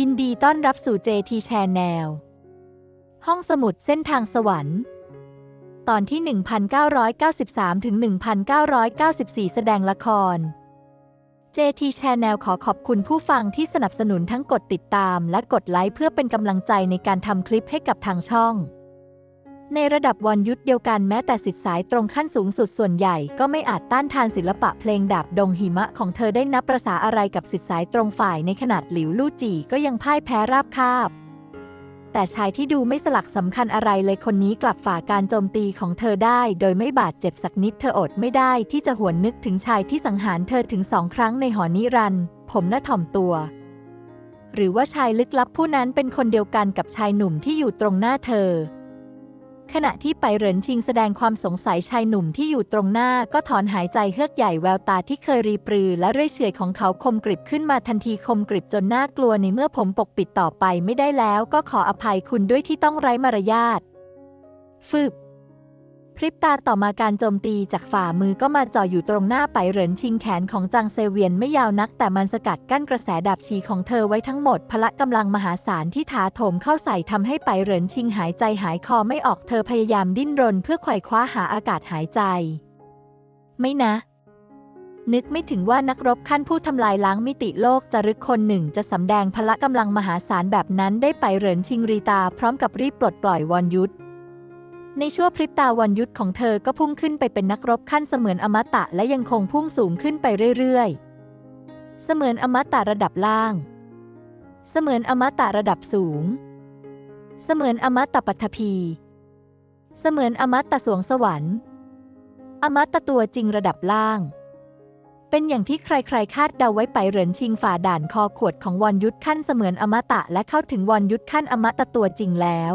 ยินดีต้อนรับสู่ JT Channel ห้องสมุดเส้นทางสวรรค์ ตอนที่ 1993 ถึง 1994 แสดงละคร JT Channel ขอขอบคุณผู้ฟังที่สนับสนุนทั้งกดติดตามและกดไลค์เพื่อเป็นกำลังใจในการทำคลิปให้กับทางช่อง ในระดับวันยุทธเดียวกันแม้แต่สิทธิสายตรงขั้นสูงสุดส่วนใหญ่ก็ไม่อาจต้านทานศิลปะเพลงดาบดงหิมะของเธอได้นับประษาอะไรกับสิทธิสายตรงฝ่ายในขนาดหลิวลู่จีก็ยังพ่ายแพ้ราบคาบ แต่ชายที่ดูไม่สลักสำคัญอะไรเลยคนนี้กลับฝ่าการโจมตีของเธอได้ โดยไม่บาดเจ็บสักนิดเธออดไม่ได้ที่จะหวนนึกถึงชายที่สังหารเธอถึงสองครั้งในหอนิรันด์ผมน่าถ่อมตัวหรือว่าชายลึกลับผู้นั้นเป็นคนเดียวกันกับชายหนุ่มที่อยู่ตรงหน้าเธอ ขณะที่ไปเหรินชิงแสดงความสงสัยชายหนุ่มที่อยู่ตรงหน้าก็ถอนหายใจเฮือกใหญ่แววตาที่เคยรีปรือและเรื่อยเฉยของเขาคมกริบขึ้นมาทันทีคมกริบจนน่ากลัวในเมื่อผมปกปิดต่อไปไม่ได้แล้วก็ขออภัยคุณด้วยที่ต้องไร้มารยาทฟืบ พริบตาต่อมาการโจมตีจากฝ่ามือก็มาจ่ออยู่ตรงหน้าไปเหรินชิงแขนของจางเซเวียนไม่ยาวนัก แต่มันสกัดกั้นกระแสดาบชีของเธอไว้ทั้งหมด พละกำลังมหาศาลที่ถาโถมเข้าใส่ทำให้ไปเหรินชิงหายใจหายคอไม่ออกเธอพยายามดิ้นรนเพื่อไขว่คว้าหาอากาศหายใจ ไม่นะ นึกไม่ถึงว่านักรบขั้นผู้ทำลายล้างมิติโลกจารึกคนหนึ่งจะสำแดงพละกำลังมหาศาลแบบนั้นได้ไปเหรินชิงรีตาพร้อมกับรีบปลดปล่อยวอนยุทธ ในชั่วพริบตาวันยุทธของเธอก็พุ่งขึ้นไปเป็นนักรบขั้นเสมือนอมตะและยังคงพุ่งสูงขึ้นไปเรื่อยๆ เสมือนอมตะระดับล่าง เสมือนอมตะระดับสูง เสมือนอมตะปัทภีเสมือนอมตะสวงสวรรค์ อมตะตัวจริงระดับล่าง เป็นอย่างที่ใครๆ คาดเดาไว้ไปเหรินชิงฝ่าด่านคอขวดของวอนยุทธขั้นเสมือนอมตะและเข้าถึงวอนยุทธขั้นอมตะตัวจริงแล้ว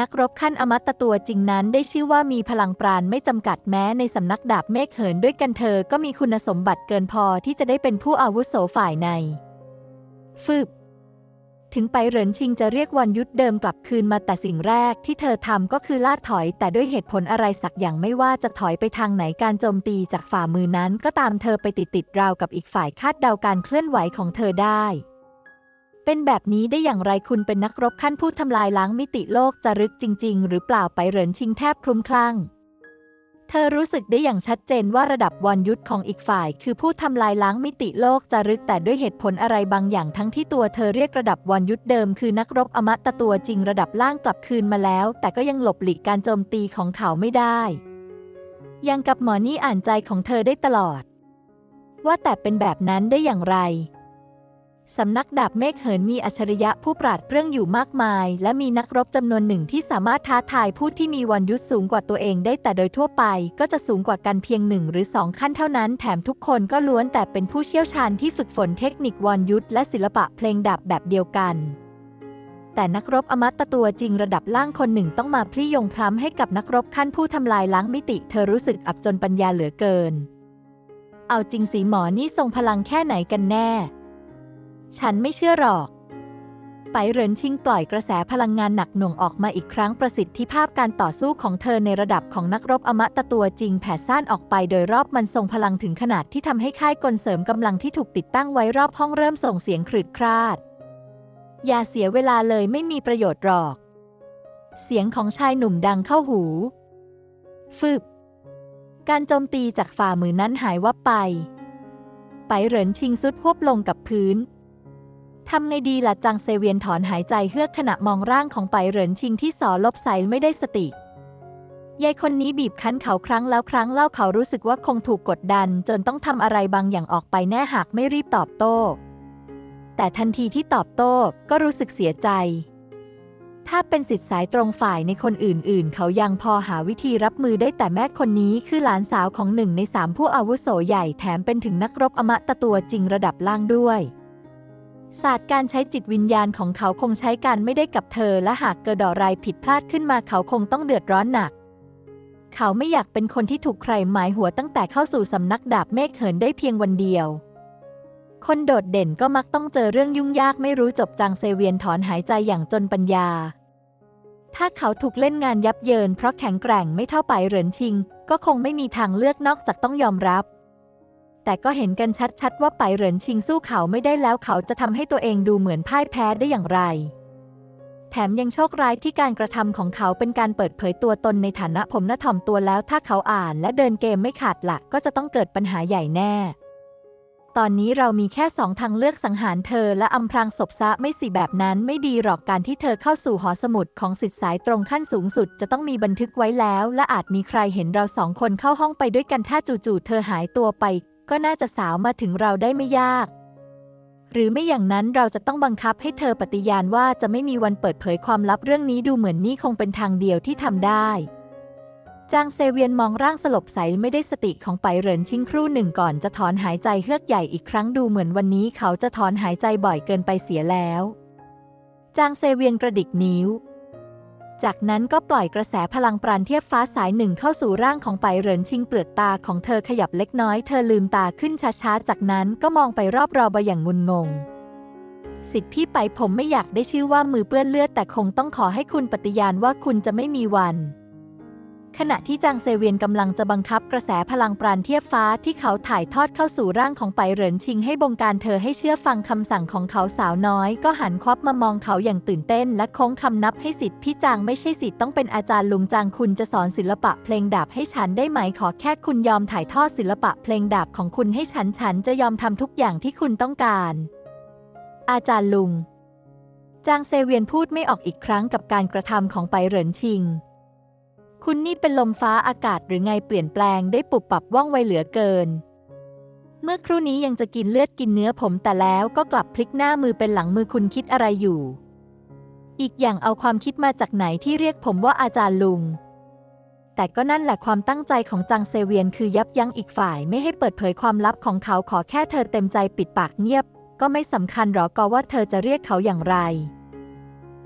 นักรบขั้นอมตะตัวจริงนั้นได้ชื่อว่ามีพลังปราณไม่จำกัดแม้ในสำนักดาบเมฆเหินด้วยกันเธอก็มีคุณสมบัติเกินพอที่จะได้เป็นผู้อาวุโสฝ่ายใน ฟืบ ถึงไปเหรินชิงจะเรียกวันยุทธเดิมกลับคืนมาแต่สิ่งแรกที่เธอทำก็คือลาดถอยแต่ด้วยเหตุผลอะไรสักอย่างไม่ว่าจะถอยไปทางไหนการโจมตีจากฝ่ามือนั้น ก็ตามเธอไปติดติดราวกับอีกฝ่ายคาดเดาการเคลื่อนไหวของเธอได้ เป็นแบบนี้ได้อย่างไรคุณเป็นนักรบขั้นผู้ทำลายล้างมิติโลกจารึกจริง ๆ หรือเปล่าไปเหรินชิงแทบคลุ้มคลั่ง เธอรู้สึกได้อย่างชัดเจนว่าระดับวอนยุทธของอีกฝ่าย คือผู้ทำลายล้างมิติโลกจารึกแต่ด้วยเหตุผลอะไรบางอย่างทั้งที่ตัวเธอเรียกระดับวอนยุทธเดิมคือนักรบอมตะตัวจริงระดับล่างกลับคืนมาแล้ว แต่ก็ยังหลบหลีกการโจมตีของเขาไม่ได้ยังกับหมอนี่อ่านใจของเธอได้ตลอด ว่าแต่เป็นแบบนั้นได้อย่างไร สำนักดาบเมฆเหินมีอัจฉริยะผู้ปราดเปรื่องอยู่มากมาย และมีนักรบจำนวนหนึ่งที่สามารถท้าทายผู้ที่มีวันยุทธสูงกว่าตัวเองได้แต่โดยทั่วไป ก็จะสูงกว่ากันเพียงหนึ่งหรือสองขั้นเท่านั้น แถมทุกคนก็ล้วนแต่เป็นผู้เชี่ยวชาญที่ฝึกฝนเทคนิควันยุทธและศิลปะเพลงดาบแบบเดียวกันแต่นักรบอมตะตัวจริงระดับล่างคนหนึ่งต้องมาพลี่ยงพล้ำให้กับนักรบขั้นผู้ทำลายล้างมิติ เธอรู้สึกอับจนปัญญาเหลือเกิน เอาจริงสีหมอนี่ทรงพลังแค่ไหนกันแน่ ฉันไม่เชื่อหรอก ไปเหรินชิงปล่อยกระแสพลังงานหนักหน่วงออกมาอีกครั้งประสิทธิภาพการต่อสู้ของเธอในระดับของนักรบอมตะตัวจริงแผ่ซ่านออกไปโดยรอบมันทรงพลังถึงขนาดที่ทำให้ค่ายกลเสริมกำลังที่ถูกติดตั้งไว้รอบห้องเริ่มส่งเสียงครืดคราด อย่าเสียเวลาเลยไม่มีประโยชน์หรอก เสียงของชายหนุ่มดังเข้าหู ฟืบการโจมตีจากฝ่ามือนั้นหายวับไป ไปเหรินชิงสุดพวบลงกับพื้น ทำไงดีล่ะจางเซเวียนถอนหายใจเฮือกขณะมองร่างของไปเหรินชิงที่สอลบใสไม่ได้สติยายคนนี้บีบคั้นเขาครั้งแล้วครั้งเล่าเขารู้สึกว่าคงถูกกดดัน จนต้องทำอะไรบางอย่างออกไปแน่หากไม่รีบตอบโต้ แต่ทันทีที่ตอบโต้ก็รู้สึกเสียใจ ถ้าเป็นสิทธิ์สายตรงฝ่ายในคนอื่นๆ เขายังพอหาวิธีรับมือได้แต่แม่คนนี้คือหลานสาวของหนึ่งในสามผู้อาวุโสใหญ่แถมเป็นถึงนักรบอมตะตัวจริงระดับล่างด้วย ศาสตร์การใช้จิตวิญญาณของเขาคงใช้การไม่ได้กับเธอ และหากเกิดอะไรผิดพลาดขึ้นมาเขาคงต้องเดือดร้อนหนัก เขาไม่อยากเป็นคนที่ถูกใครหมายหัวตั้งแต่เข้าสู่สำนักดาบเมฆเหินได้เพียงวันเดียว คนโดดเด่นก็มักต้องเจอเรื่องยุ่งยากไม่รู้จบจางเซเวียนถอนหายใจอย่างจนปัญญา ถ้าเขาถูกเล่นงานยับเยินเพราะแข็งแกร่งไม่เท่าไปเหรินชิง ก็คงไม่มีทางเลือกนอกจากต้องยอมรับ แต่ก็เห็นกันชัดๆ ว่าไปเหรินชิงสู้เขาไม่ได้แล้วเขาจะทำให้ตัวเองดูเหมือนพ่ายแพ้ได้อย่างไร แถมยังโชคร้ายที่การกระทำของเขาเป็นการเปิดเผยตัวตนในฐานะผมน่ะถ่อมตัวแล้ว ถ้าเขาอ่านและเดินเกมไม่ขาดหลักก็จะต้องเกิดปัญหาใหญ่แน่ ตอนนี้เรามีแค่สองทางเลือกสังหารเธอและอำพรางศพซะไม่สิแบบนั้นไม่ดีหรอกการที่เธอเข้าสู่หอสมุดของสิทธิสายตรงขั้นสูงสุด จะต้องมีบันทึกไว้แล้ว และอาจมีใครเห็นเราสองคนเข้าห้องไปด้วยกันถ้าจู่ๆเธอหายตัวไป ก็น่าจะสาวมาถึงเราได้ไม่ยาก หรือไม่อย่างนั้นเราจะต้องบังคับให้เธอปฏิญาณว่าจะไม่มีวันเปิดเผยความลับเรื่องนี้ดูเหมือนนี่คงเป็นทางเดียวที่ทำได้จางเซเวียนมองร่างสลบใสไม่ได้สติของไปเหรินชิงครู่หนึ่งก่อนจะถอนหายใจเฮือกใหญ่อีกครั้งดูเหมือนวันนี้เขาจะถอนหายใจบ่อยเกินไปเสียแล้ว จางเซเวียนกระดิกนิ้ว จากนั้นก็ปล่อยกระแสพลังปราณเทียบฟ้าสายหนึ่งเข้าสู่ร่างของไปเหรินชิงเปลือกตาของเธอขยับเล็กน้อยเธอลืมตาขึ้นช้าๆ จากนั้นก็มองไปรอบรอบอย่างงุนงง สิทธิพี่ไปผมไม่อยากได้ชื่อว่ามือเปื้อนเลือดแต่คงต้องขอให้คุณปฏิญาณว่าคุณจะไม่มีวัน ขณะที่จางเซเวียนกำลังจะบังคับกระแสพลังปราณเทียบฟ้าที่เขาถ่ายทอดเข้าสู่ร่างของไปเหรินชิงให้บงการเธอให้เชื่อฟังคำสั่งของเขาสาวน้อย ก็หันควับมามองเขาอย่างตื่นเต้น และโค้งคำนับให้สิทธิ์พี่จางไม่ใช่สิทธิ์ต้องเป็นอาจารย์ลุงจางคุณจะสอนศิลปะเพลงดาบให้ฉันได้ไหมขอแค่คุณยอมถ่ายทอดศิลปะเพลงดาบของคุณให้ฉันฉันจะยอมทำทุกอย่างที่คุณต้องการ อาจารย์ลุงจางเซเวียนพูดไม่ออกอีกครั้งกับการกระทำของไปเหรินชิง คุณนี่เป็นลมฟ้าอากาศหรือไงเปลี่ยนแปลงได้ปุบปับว่องไวเหลือเกิน เมื่อครู่นี้ยังจะกินเลือดกินเนื้อผมแต่แล้วก็กลับพลิกหน้ามือเป็นหลังมือคุณคิดอะไรอยู่ อีกอย่างเอาความคิดมาจากไหนที่เรียกผมว่าอาจารย์ลุง แต่ก็นั่นแหละความตั้งใจของจางเซเวียนคือยับยั้งอีกฝ่ายไม่ให้เปิดเผยความลับของเขาขอแค่เธอเต็มใจปิดปากเงียบ ก็ไม่สำคัญหรอกก็ว่าเธอจะเรียกเขาอย่างไร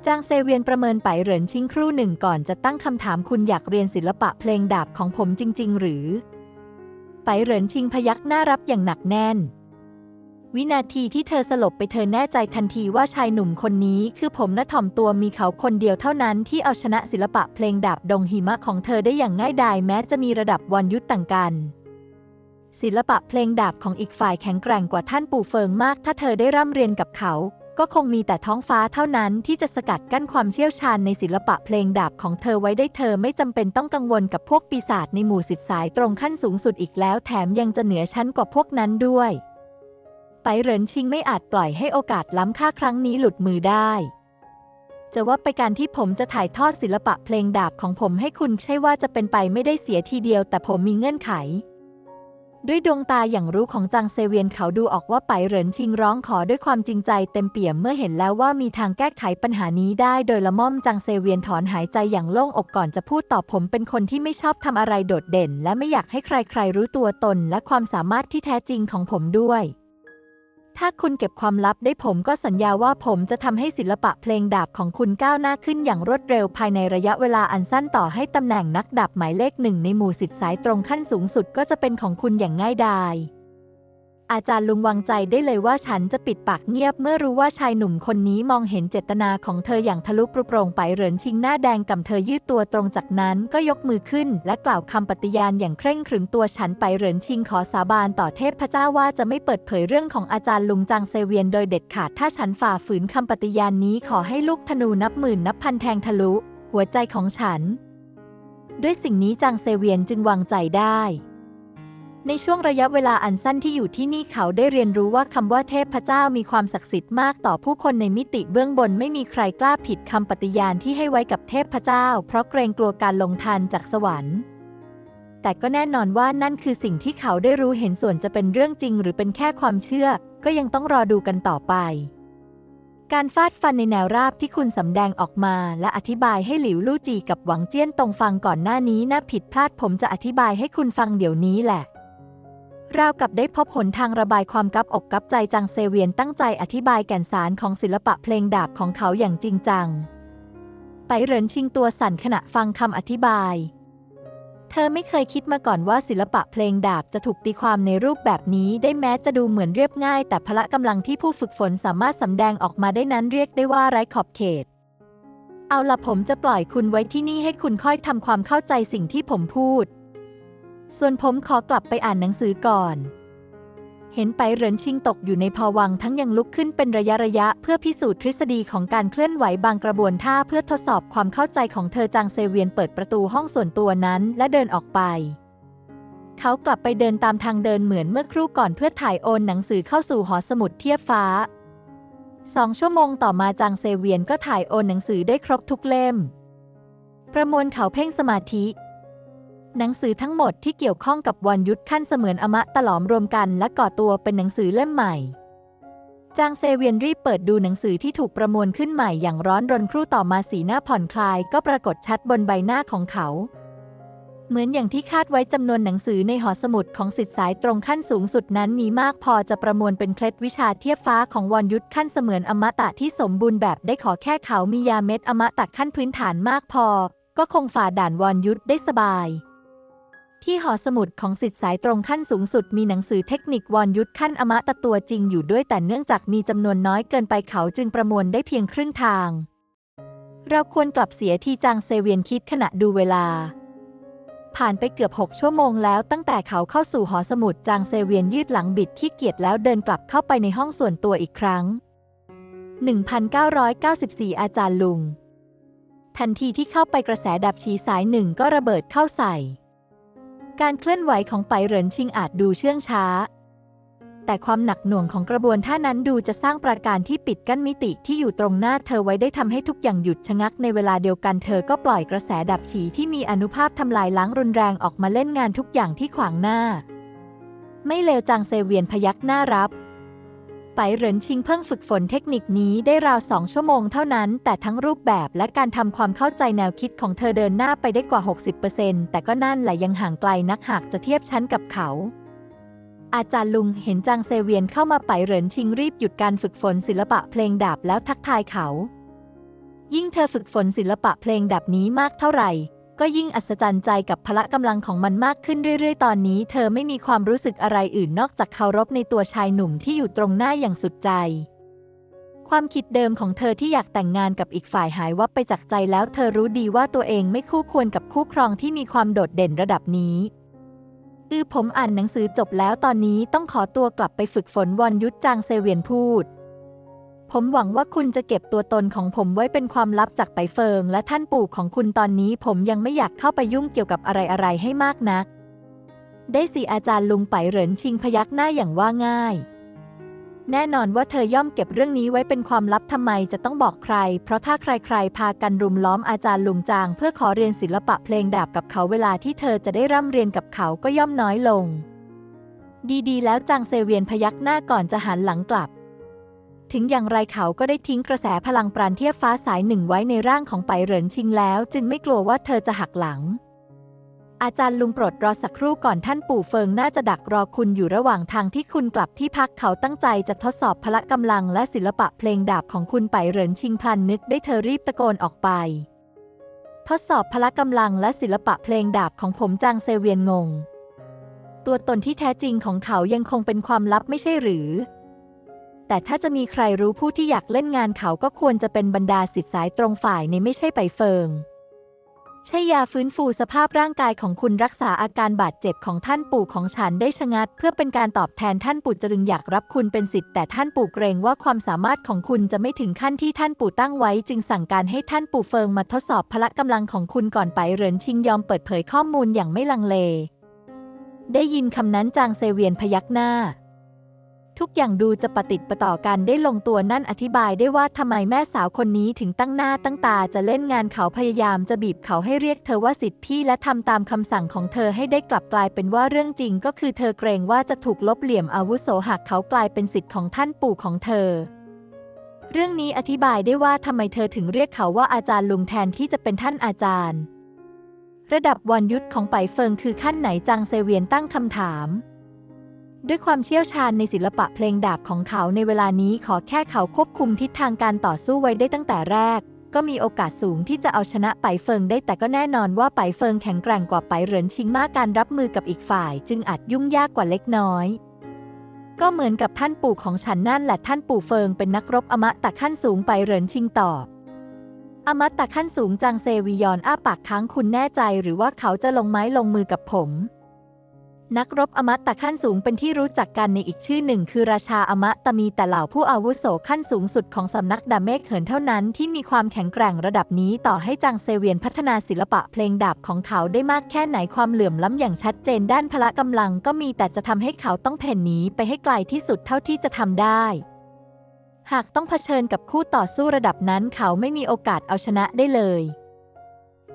จางเซเวียนประเมินไปเหรินชิงครู่หนึ่งก่อนจะตั้งคำถามคุณอยากเรียนศิลปะเพลงดาบของผมจริง ๆ หรือ ไปเหรินชิงพยักหน้ารับอย่างหนักแน่น วินาทีที่เธอสลบไปเธอแน่ใจทันทีว่าชายหนุ่มคนนี้คือผมนะถ่อมตัวมีเขาคนเดียวเท่านั้นที่เอาชนะศิลปะเพลงดาบดงหิมะของเธอได้อย่างง่ายดายแม้จะมีระดับวันยุทธต่างกันศิลปะเพลงดาบของอีกฝ่ายแข็งแกร่งกว่าท่านปู่เฟิงมาก ถ้าเธอได้ร่ำเรียนกับเขา ก็คงมีแต่ท้องฟ้าเท่านั้นที่จะสกัดกั้นความเชี่ยวชาญในศิลปะเพลงดาบของเธอไว้ได้เธอไม่จำเป็นต้องกังวลกับพวกปีศาจในหมู่สิทธิสายตรงขั้นสูงสุดอีกแล้วแถมยังจะเหนือชั้นกว่าพวกนั้นด้วย ไปเหรินชิงไม่อาจปล่อยให้โอกาสล้ำค่าครั้งนี้หลุดมือได้ จะว่าไปการที่ผมจะถ่ายทอดศิลปะเพลงดาบของผมให้คุณใช่ว่าจะเป็นไปไม่ได้เสียทีเดียว แต่ผมมีเงื่อนไข ด้วยดวงตาอย่างรู้ของจางเซเวียนเขาดูออกว่าไปเหรินชิงร้องขอด้วยความจริงใจเต็มเปี่ยมเมื่อเห็นแล้วว่ามีทางแก้ไขปัญหานี้ได้ โดยละม่อมจางเซเวียนถอนหายใจอย่างโล่งอกก่อนจะพูดต่อผมเป็นคนที่ไม่ชอบทำอะไรโดดเด่น และไม่อยากให้ใครๆรู้ตัวตนและความสามารถที่แท้จริงของผมด้วย ถ้าคุณเก็บความลับได้ผมก็สัญญาว่าผมจะทำให้ศิลปะเพลงดาบของคุณก้าวหน้าขึ้นอย่างรวดเร็วภายในระยะเวลาอันสั้นต่อให้ตำแหน่งนักดาบหมายเลขหนึ่งในหมู่สิทธิสายตรงขั้นสูงสุดก็จะเป็นของคุณอย่างง่ายดาย อาจารย์ลุงวางใจได้เลยว่าฉันจะปิดปากเงียบเมื่อรู้ว่าชายหนุ่มคนนี้มองเห็นเจตนาของเธออย่างทะลุปรุโปรงไปเหรินชิงหน้าแดงกับเธอยืดตัวตรงจากนั้นก็ยกมือขึ้น และกล่าวคำปฏิญาณอย่างเคร่งขรึมตัวฉันไปเหรินชิงขอสาบานต่อเทพเจ้าว่าจะไม่เปิดเผยเรื่องของอาจารย์ลุงจางเซเวียนโดยเด็ดขาดถ้าฉันฝ่าฝืนคำปฏิญาณนี้ขอให้ลูกธนูนับหมื่นนับพันแทงทะลุ หัวใจของฉัน ด้วยสิ่งนี้จางเซเวียนจึงวางใจได้ ในช่วงระยะเวลาอันสั้นที่อยู่ที่นี่เขาได้เรียนรู้ว่าคำว่าเทพเจ้ามีความศักดิ์สิทธิ์มากต่อผู้คนในมิติเบื้องบนไม่มีใครกล้าผิดคำปฏิญาณที่ให้ไว้กับเทพเจ้า เพราะเกรงกลัวการลงทันจากสวรรค์ แต่ก็แน่นอนว่านั่นคือสิ่งที่เขาได้รู้เห็นส่วนจะเป็นเรื่องจริง หรือเป็นแค่ความเชื่อ ก็ยังต้องรอดูกันต่อไป การฟาดฟันในแนวราบที่คุณสำแดงออกมา และอธิบายให้หลิวลู่จีกับหวังเจี้ยนตรงฟังก่อนหน้านี้น่าผิดพลาดผมจะอธิบายให้คุณฟังเดี๋ยวนี้แหละ ราวกับได้พบหนทางระบายความกับอกกับใจจังเซเวียนตั้งใจอธิบายแก่นสารของศิลปะเพลงดาบของเขาอย่างจริงจัง ไปเหรินชิงตัวสั่นขณะฟังคำอธิบาย เธอไม่เคยคิดมาก่อนว่าศิลปะเพลงดาบจะถูกตีความในรูปแบบนี้ได้แม้จะดูเหมือนเรียบง่าย แต่พละกำลังที่ผู้ฝึกฝนสามารถสำแดงออกมาได้นั้นเรียกได้ว่าไร้ขอบเขต เอาละผมจะปล่อยคุณไว้ที่นี่ให้คุณค่อยทำความเข้าใจสิ่งที่ผมพูด ส่วนผมขอกลับไปอ่านหนังสือก่อน เห็นไปเหรินชิงตกอยู่ในภวังทั้งยังลุกขึ้นเป็นระยะระยะ เพื่อพิสูจน์ทฤษฎีของการเคลื่อนไหวบางกระบวนท่าเพื่อทดสอบความเข้าใจของเธอจางเซเวียนเปิดประตูห้องส่วนตัวนั้นและเดินออกไป เขากลับไปเดินตามทางเดินเหมือนเมื่อครู่ก่อนเพื่อถ่ายโอนหนังสือเข้าสู่หอสมุดเทียบฟ้าสองชั่วโมงต่อมาจางเซเวียนก็ถ่ายโอนหนังสือได้ครบทุกเล่ม ประมวลเขาเพ่งสมาธิ หนังสือทั้งหมดที่เกี่ยวข้องกับวันยุทธขั้นเสมือนอมะตะหลอมรวมกันและก่อตัวเป็นหนังสือเล่มใหม่ จางเซเวียนรีบเปิดดูหนังสือที่ถูกประมวลขึ้นใหม่อย่างร้อนรนครู่ต่อมาสีหน้าผ่อนคลายก็ปรากฏชัดบนใบหน้าของเขา เหมือนอย่างที่คาดไว้จำนวนหนังสือในหอสมุดของสิทธิสายตรงขั้นสูงสุดนั้นมีมากพอจะประมวลเป็นเคล็ดวิชาเทียบฟ้าของวรยุทธขั้นเสมือนอมตะที่สมบูรณ์แบบได้ขอแค่เขามียาเม็ดอมตะขั้นพื้นฐานมากพอ ก็คงฝ่าด่านวรยุทธได้สบาย ที่หอสมุดของสิทธิสายตรงขั้นสูงสุดมีหนังสือเทคนิควรยุทธขั้นอมตะตัวจริงอยู่ด้วยแต่เนื่องจากมีจำนวนน้อยเกินไปเขาจึงประมวลได้เพียงครึ่งทาง เราควรกลับเสียทีจางเซเวียนคิดขณะดูเวลา ผ่านไปเกือบ 6 ชั่วโมงแล้วตั้งแต่เขาเข้าสู่หอสมุดจางเซเวียนยืดหลังบิดขี้เกียจแล้วเดินกลับเข้าไปในห้องส่วนตัวอีกครั้ง 1994 อาจารย์ลุง ทันทีที่เข้าไปกระแสดับฉีสายหนึ่งก็ระเบิดเข้าใส่ การเคลื่อนไหวของไปเหรินชิงอาจดูเชื่องช้า แต่ความหนักหน่วงของกระบวนท่านั้นดูจะสร้างประการที่ปิดกั้นมิติที่อยู่ตรงหน้าเธอไว้ได้ทำให้ทุกอย่างหยุดชะงักในเวลาเดียวกันเธอก็ปล่อยกระแสดับฉีที่มีอนุภาพทำลายล้างรุนแรงออกมาเล่นงานทุกอย่างที่ขวางหน้า ไม่เลวจังเซเวียนพยักหน้ารับ ไปเหรินชิงเพิ่งฝึกฝนเทคนิคนี้ได้ราวสองชั่วโมงเท่านั้น แต่ทั้งรูปแบบและการทำความเข้าใจแนวคิดของเธอเดินหน้าไปได้กว่า 60%แต่ก็นั่นแหละยังห่างไกลนักหากจะเทียบชั้นกับเขาอาจารย์ลุงเห็นจางเซเวียนเข้ามาไปเหรินชิงรีบหยุดการฝึกฝนศิลปะเพลงดาบแล้วทักทายเขา ยิ่งเธอฝึกฝนศิลปะเพลงดาบนี้มากเท่าไหร่ ก็ยิ่งอัศจรรย์ใจกับพละกำลังของมันมากขึ้นเรื่อยๆ ตอนนี้ เธอไม่มีความรู้สึกอะไรอื่นนอกจากเคารพในตัวชายหนุ่มที่อยู่ตรงหน้าอย่างสุดใจ ความคิดเดิมของเธอที่อยากแต่งงานกับอีกฝ่ายหายวับไปจากใจแล้ว เธอรู้ดีว่าตัวเองไม่คู่ควรกับคู่ครองที่มีความโดดเด่นระดับนี้อือผมอ่านหนังสือจบแล้วตอนนี้ต้องขอตัวกลับไปฝึกฝนวอนยุทธจางเซเวียนพูด ผมหวังว่าคุณจะเก็บตัวตนของผมไว้เป็นความลับจากไปเฟิง และท่านปู่ของคุณตอนนี้ผมยังไม่อยากเข้าไปยุ่งเกี่ยวกับอะไรๆให้มากนัก ได้สิอาจารย์ลุงไปเหรินชิงพยักหน้าอย่างว่าง่าย แน่นอนว่าเธอย่อมเก็บเรื่องนี้ไว้เป็นความลับทำไมจะต้องบอกใคร เพราะถ้าใครๆ พากันรุมล้อมอาจารย์ลุงจาง เพื่อขอเรียนศิลปะเพลงดาบกับเขาเวลาที่เธอจะได้ร่ำเรียนกับเขาก็ย่อมน้อยลง ดีๆ แล้วจางเซเวียนพยักหน้าก่อนจะหันหลังกลับ ถึงอย่างไรเขาก็ได้ทิ้งกระแสพลังปราณเทียบฟ้าสายหนึ่งไว้ในร่างของไปเหรินชิงแล้ว จึงไม่กลัวว่าเธอจะหักหลัง อาจารย์ลุงโปรดรอสักครู่ก่อนท่านปู่เฟิงน่าจะดักรอคุณอยู่ระหว่างทางที่คุณกลับที่พักเขาตั้งใจจะทดสอบพละกำลังและศิลปะเพลงดาบของคุณไปเหรินชิงพลันนึกได้เธอรีบตะโกนออกไป ทดสอบพละกำลังและศิลปะเพลงดาบของผมจางเซเวียนงง ตัวตนที่แท้จริงของเขายังคงเป็นความลับไม่ใช่หรือ แต่ถ้าจะมีใครรู้ผู้ที่อยากเล่นงานเขาก็ควรจะเป็นบรรดาสิทธิสายตรงฝ่ายในไม่ใช่ไปเฟิง ใช่ยาฟื้นฟูสภาพร่างกายของคุณรักษาอาการบาดเจ็บของท่านปู่ของฉันได้ชะงัด เพื่อเป็นการตอบแทนท่านปู่จึงอยากรับคุณเป็นสิทธิ์แต่ท่านปู่เกรงว่าความสามารถของคุณจะไม่ถึงขั้นที่ท่านปู่ตั้งไว้ จึงสั่งการให้ท่านปู่เฟิงมาทดสอบพละกำลังของคุณก่อนไปเหรินชิงยอมเปิดเผยข้อมูลอย่างไม่ลังเล ได้ยินคำนั้นจางเซเวียนพยักหน้า ทุกอย่างดูจะปฏิติดปะต่อกันได้ลงตัวนั่นอธิบายได้ว่าทำไมแม่สาวคนนี้ถึงตั้งหน้าตั้งตาจะเล่นงานเขาพยายามจะบีบเขาให้เรียกเธอว่าสิทธิพี่และทำตามคำสั่งของเธอให้ได้กลับกลายเป็นว่าเรื่องจริง ก็คือเธอเกรงว่าจะถูกลบเหลี่ยมอาวุโสหากเขากลายเป็นสิทธิ์ของท่านปู่ของเธอ เรื่องนี้อธิบายได้ว่าทำไมเธอถึงเรียกเขาว่าอาจารย์ลุงแทนที่จะเป็นท่านอาจารย์ ระดับวันยุทธของไปเฟิงคือขั้นไหนจางเซเวียนตั้งคำถาม ด้วยความเชี่ยวชาญในศิลปะเพลงดาบของเขาในเวลานี้ขอแค่เขาควบคุมทิศทางการต่อสู้ไว้ได้ตั้งแต่แรก ก็มีโอกาสสูงที่จะเอาชนะไปเฟิงได้แต่ก็แน่นอนว่าไปเฟิงแข็งแกร่งกว่าไปเหรินชิงมากการรับมือกับอีกฝ่าย จึงอาจยุ่งยากกว่าเล็กน้อย ก็เหมือนกับท่านปู่ของฉันนั่นแหละท่านปู่เฟิงเป็นนักรบอมตะขั้นสูงไปเหรินชิงตอบอมตะขั้นสูงจางเซวิยอนอ้าปากค้างคุณแน่ใจหรือว่าเขาจะลงไม้ลงมือกับผม นักรบอมตะขั้นสูงเป็นที่รู้จักกันในอีกชื่อหนึ่ง คือราชาอมตะมีแต่เหล่าผู้อาวุโสขั้นสูงสุดของสำนักดาเมกเหินเท่านั้นที่มีความแข็งแกร่งระดับนี้ต่อให้จางเซเวียนพัฒนาศิลปะเพลงดาบของเขาได้มากแค่ไหนความเหลื่อมล้ำอย่างชัดเจนด้านพละกำลังก็มีแต่จะทำให้เขาต้องเพ่นหนีไปให้ไกลที่สุดเท่าที่จะทำได้หากต้องเผชิญกับคู่ต่อสู้ระดับนั้นเขาไม่มีโอกาสเอาชนะได้เลย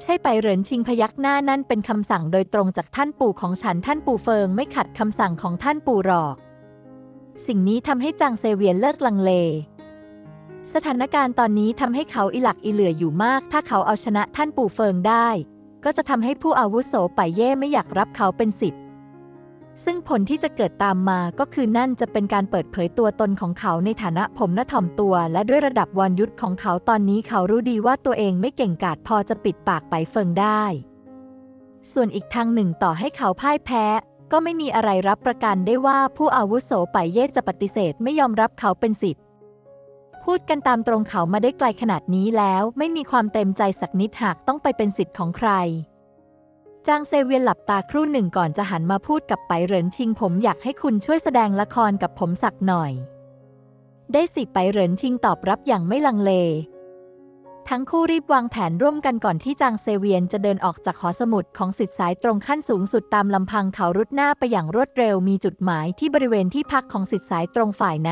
ใช่ไปเหรินชิงพยักหน้านั่นเป็นคำสั่งโดยตรงจากท่านปู่ของฉันท่านปู่เฟิงไม่ขัดคำสั่งของท่านปู่หรอก สิ่งนี้ทำให้จางเซเวียนเลิกลังเล สถานการณ์ตอนนี้ทำให้เขาอิหลักอิเหลืออยู่มาก ถ้าเขาเอาชนะท่านปู่เฟิงได้ ก็จะทำให้ผู้อาวุโสไปเย่ไม่อยากรับเขาเป็นสิทธิ์ ซึ่งผลที่จะเกิดตามมาก็คือนั่นจะเป็นการเปิดเผยตัวตนของเขาในฐานะผมหน่ะถ่อมตัว และด้วยระดับวรยุทธของเขาตอนนี้เขารู้ดีว่าตัวเองไม่เก่งกาจพอจะปิดปากไปเฟิงได้ ส่วนอีกทางหนึ่งต่อให้เขาพ่ายแพ้ ก็ไม่มีอะไรรับประกันได้ว่าผู้อาวุโสไปเย่จะปฏิเสธไม่ยอมรับเขาเป็นสิทธิ์พูดกันตามตรงเขามาได้ไกลขนาดนี้แล้ว ไม่มีความเต็มใจสักนิดหากต้องไปเป็นสิทธิ์ของใคร จางเซเวียนหลับตาครู่หนึ่งก่อนจะหันมาพูดกับไปเหรินชิงผมอยากให้คุณช่วยแสดงละครกับผมสักหน่อย ได้สิไปเหรินชิงตอบรับอย่างไม่ลังเล ทั้งคู่รีบวางแผนร่วมกันก่อนที่จางเซเวียนจะเดินออกจากหอสมุดของสิทธิสายตรงขั้นสูงสุดตามลำพังเขารุดหน้าไปอย่างรวดเร็วมีจุดหมายที่บริเวณที่พักของสิทธิสายตรงฝ่ายใน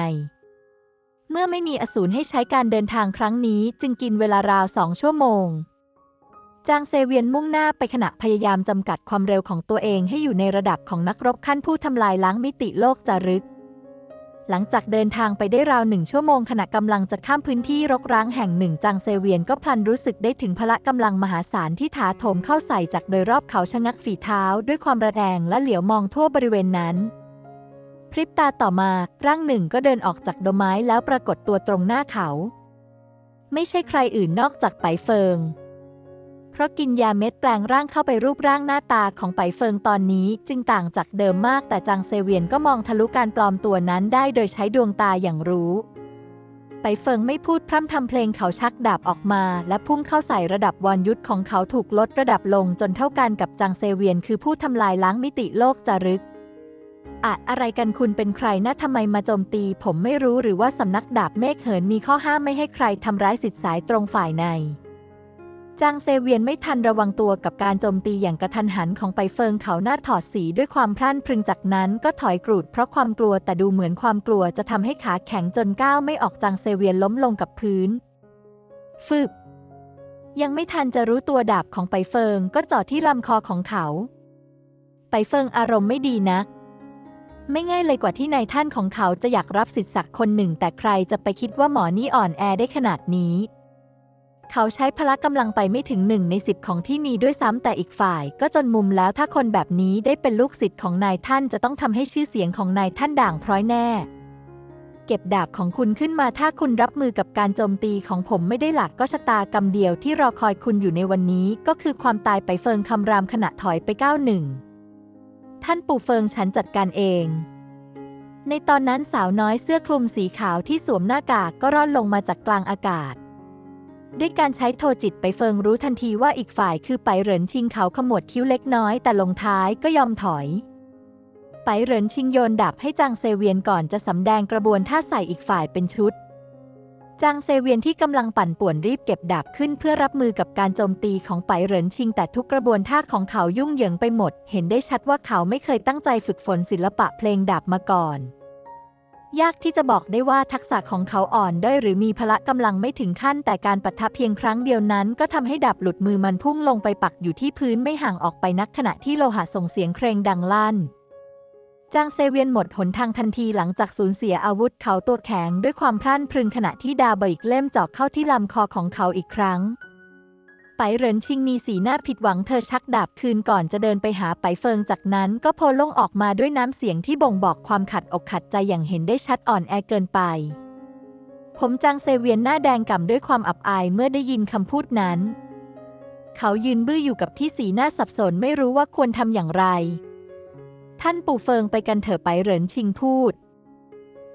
เมื่อไม่มีอสูรให้ใช้การเดินทางครั้งนี้จึงกินเวลาราวสองชั่วโมง จางเซเวียนมุ่งหน้าไปขณะพยายามจำกัดความเร็วของตัวเองให้อยู่ในระดับของนักรบขั้นผู้ทำลายล้างมิติโลกจารึก หลังจากเดินทางไปได้ราวหนึ่งชั่วโมงขณะกำลังจะข้ามพื้นที่รกร้างแห่งหนึ่งจางเซเวียนก็พลันรู้สึกได้ถึงพละกำลังมหาศาลที่ถาโถมเข้าใส่จากโดยรอบเขาชะงักฝีเท้า ด้วยความระแวงและเหลียวมองทั่วบริเวณนั้นพริบตาต่อมาร่างหนึ่งก็เดินออกจากดอกไม้แล้วปรากฏตัวตรงหน้าเขา ไม่ใช่ใครอื่นนอกจากไปเฟิง ราะกินยาเม็ดแปลงร่างเข้าไปรูปร่างหน้าตาของไปเฟิงตอนนี้จึงต่างจากเดิมมาก แต่จางเซเวียนก็มองทะลุการปลอมตัวนั้นได้โดยใช้ดวงตาอย่างรู้ ไปเฟิงไม่พูดพร่ำทำเพลงเขาชักดาบออกมา และพุ่งเข้าใส่ระดับวรยุทธของเขาถูกลดระดับลงจนเท่ากันกับจางเซเวียน คือผู้ทำลายล้างมิติโลกจารึกอะอะไรกันคุณเป็นใครนะทำไมมาโจมตี ผมไม่รู้หรือว่าสำนักดาบเมฆเหินมีข้อห้ามไม่ให้ใครทำร้ายสิทธิสายตรงฝ่ายใน จางเซเวียนไม่ทันระวังตัวกับการโจมตีอย่างกระทันหันของไปเฟิงเขาหน้าถอดสีด้วยความพรั่นพรึงจากนั้นก็ถอยกรูดเพราะความกลัวแต่ดูเหมือนความกลัวจะทำให้ขาแข็งจนก้าวไม่ออกจางเซเวียนล้มลงกับพื้นฟึบยังไม่ทันจะรู้ตัวดาบของไปเฟิงก็จ่อที่ลำคอของเขา ไปเฟิงอารมณ์ไม่ดีนักไม่ง่ายเลยกว่าที่นายท่านของเขาจะอยากรับสิทธิ์ศักดิ์คนหนึ่ง แต่ใครจะไปคิดว่าหมอนี่อ่อนแอได้ขนาดนี้ เขาใช้พละกำลังไปไม่ถึงหนึ่งในสิบของที่มีด้วยซ้ำแต่อีกฝ่าย ก็จนมุมแล้วถ้าคนแบบนี้ได้เป็นลูกศิษย์ของนายท่านจะต้องทำให้ชื่อเสียงของนายท่านด่างพร้อยแน่ เก็บดาบของคุณขึ้นมาถ้าคุณรับมือกับการโจมตีของผมไม่ได้หลักก็ชะตากรรมเดียวที่รอคอยคุณอยู่ในวันนี้ ก็คือความตายไปเฟิงคำรามขณะถอยไปก้าวหนึ่งท่านปู่เฟิงฉันจัดการเองในตอนนั้นสาวน้อยเสื้อคลุมสีขาวที่สวมหน้ากากก็ร่อนลงมาจากกลางอากาศ ด้วยการใช้โทจิตไปเฟิงรู้ทันทีว่าอีกฝ่ายคือไปเหรินชิงเขาขมวดคิ้วเล็กน้อยแต่ลงท้ายก็ยอมถอย ไปเหรินชิงโยนดาบให้จางเซเวียนก่อนจะสำแดงกระบวนท่าใส่อีกฝ่ายเป็นชุดจางเซเวียนที่กำลังปั่นป่วนรีบเก็บดาบขึ้นเพื่อรับมือกับการโจมตีของไปเหรินชิงแต่ทุกกระบวนท่าของเขายุ่งเหยิงไปหมด เห็นได้ชัดว่าเขาไม่เคยตั้งใจฝึกฝนศิลปะเพลงดาบมาก่อน ยากที่จะบอกได้ว่าทักษะของเขาอ่อนด้อยหรือมีพละกำลังไม่ถึงขั้น แต่การปะทะเพียงครั้งเดียวนั้น ก็ทำให้ดาบหลุดมือมันพุ่งลงไปปักอยู่ที่พื้นไม่ห่างออกไปนักขณะที่โลหะส่งเสียงเครงดังลั่นจางเซเวียนหมดหนทางทันทีหลังจากสูญเสียอาวุธเขาตัวแข็งด้วยความพรั่นพรึงขณะที่ดาบอีกเล่มเจาะเข้าที่ลำคอของเขาอีกครั้ง ไปเหรินชิงมีสีหน้าผิดหวังเธอชักดาบคืนก่อนจะเดินไปหาไปเฟิงจากนั้นก็โพล่งออกมาด้วยน้ำเสียงที่บ่งบอกความขัดอกขัดใจอย่างเห็นได้ชัดอ่อนแอเกินไป ผมจางเซเวียนหน้าแดงก่ำด้วยความอับอายเมื่อได้ยินคำพูดนั้น เขายืนบื้ออยู่กับที่สีหน้าสับสนไม่รู้ว่าควรทำอย่างไร ท่านปู่เฟิงไปกันเถอะไปเหรินชิงพูด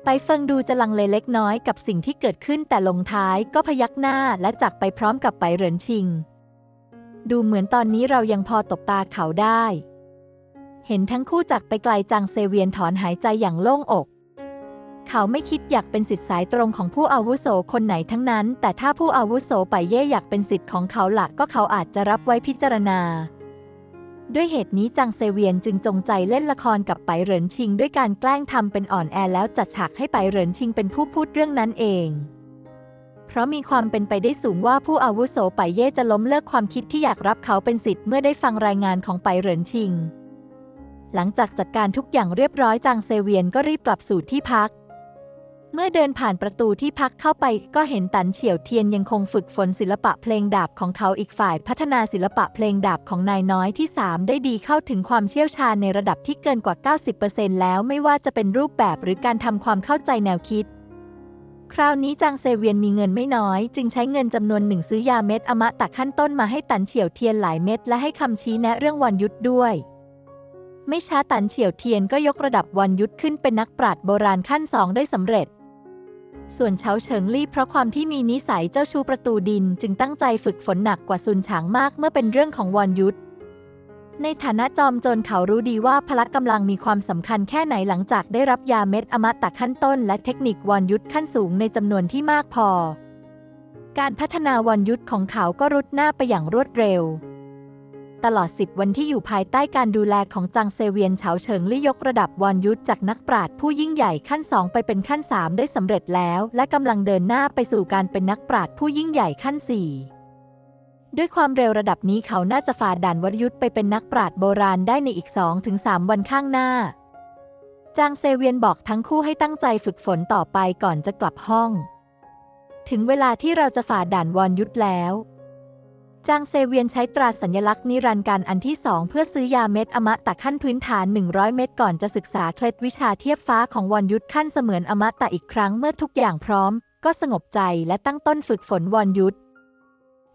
ไปเฟิงดูจะลังเลเล็กน้อยกับสิ่งที่เกิดขึ้นแต่ลงท้ายก็พยักหน้าและจากไปพร้อมกับไปเหรินชิง ดูเหมือนตอนนี้เรายังพอตบตาเขาได้ เห็นทั้งคู่จากไปไกลจางเซเวียนถอนหายใจอย่างโล่งอก เขาไม่คิดอยากเป็นสิทธิ์สายตรงของผู้อาวุโสคนไหนทั้งนั้น แต่ถ้าผู้อาวุโสไปเย่อยากเป็นสิทธิ์ของเขาหลักก็เขาอาจจะรับไว้พิจารณา ด้วยเหตุนี้จางเซเวียนจึงจงใจเล่นละครกับไปเหรินชิง ด้วยการแกล้งทำเป็นอ่อนแอแล้วจัดฉากให้ไปเหรินชิงเป็นผู้พูดเรื่องนั้นเอง ราะมีความเป็นไปได้สูงว่าผู้อาวุโสไปเย่จะล้มเลิกความคิดที่อยากรับเขาเป็นสิทธิ์เมื่อได้ฟังรายงานของไปเหรินชิง หลังจากจัดการทุกอย่างเรียบร้อยจางเซเวียนก็รีบกลับสู่ที่พัก เมื่อเดินผ่านประตูที่พักเข้าไปก็เห็นตันเฉียวเทียนยังคงฝึกฝนศิลปะเพลงดาบของเขาอีกฝ่ายพัฒนาศิลปะเพลงดาบของนายน้อยที่ 3 ได้ดีเข้าถึงความเชี่ยวชาญในระดับที่เกินกว่า 90%แล้วไม่ว่าจะเป็นรูปแบบหรือการทำความเข้าใจแนวคิด คราวนี้จางเซเวียนมีเงินไม่น้อย จึงใช้เงินจำนวนหนึ่งซื้อยาเม็ดอมะตะขั้นต้นมาให้ตันเฉียวเทียนหลายเม็ดและให้คำชี้แนะเรื่องวันยุทธด้วย ไม่ช้าตันเฉียวเทียนก็ยกระดับวันยุทธขึ้นเป็นนักปราชญ์โบราณขั้นสองได้สำเร็จ ส่วนเฉาเฉิงลี่เพราะความที่มีนิสัยเจ้าชู้ประตูดิน จึงตั้งใจฝึกฝนหนักกว่าซุนฉางมากเมื่อเป็นเรื่องของวันยุทธ ในฐานะจอมโจรเขารู้ดีว่าพละกำลังมีความสำคัญแค่ไหนหลังจากได้รับยาเม็ดอมตะขั้นต้น และเทคนิควันยุทธขั้นสูงในจำนวนที่มากพอ การพัฒนาวันยุทธของเขาก็รุดหน้าไปอย่างรวดเร็ว ตลอด 10 วันที่อยู่ภายใต้การดูแลของจางเซเวียนเฉาเฉิงลี่ยกระดับวันยุทธจากนักปราชญ์ผู้ยิ่งใหญ่ขั้น 2 ไปเป็นขั้น 3 ได้สำเร็จแล้ว และกำลังเดินหน้าไปสู่การเป็นนักปราชญ์ผู้ยิ่งใหญ่ขั้น 4 ด้วยความเร็วระดับนี้เขาน่าจะฝ่าด่านวรยุทธไปเป็นนักปราชญ์โบราณได้ในอีก 2-3 วันข้างหน้า จางเซเวียนบอกทั้งคู่ให้ตั้งใจฝึกฝนต่อไปก่อนจะกลับห้อง ถึงเวลาที่เราจะฝ่าด่านวรยุทธแล้ว จางเซเวียนใช้ตราสัญลักษณ์นิรันดร์การอันที่2เพื่อซื้อยาเม็ดอมตะขั้นพื้นฐาน 100 เม็ดก่อนจะศึกษาเคล็ดวิชาเทียบฟ้าของวรยุทธขั้นเสมือนอมตะอีกครั้งเมื่อทุกอย่างพร้อม ก็สงบใจและตั้งต้นฝึกฝนวรยุทธ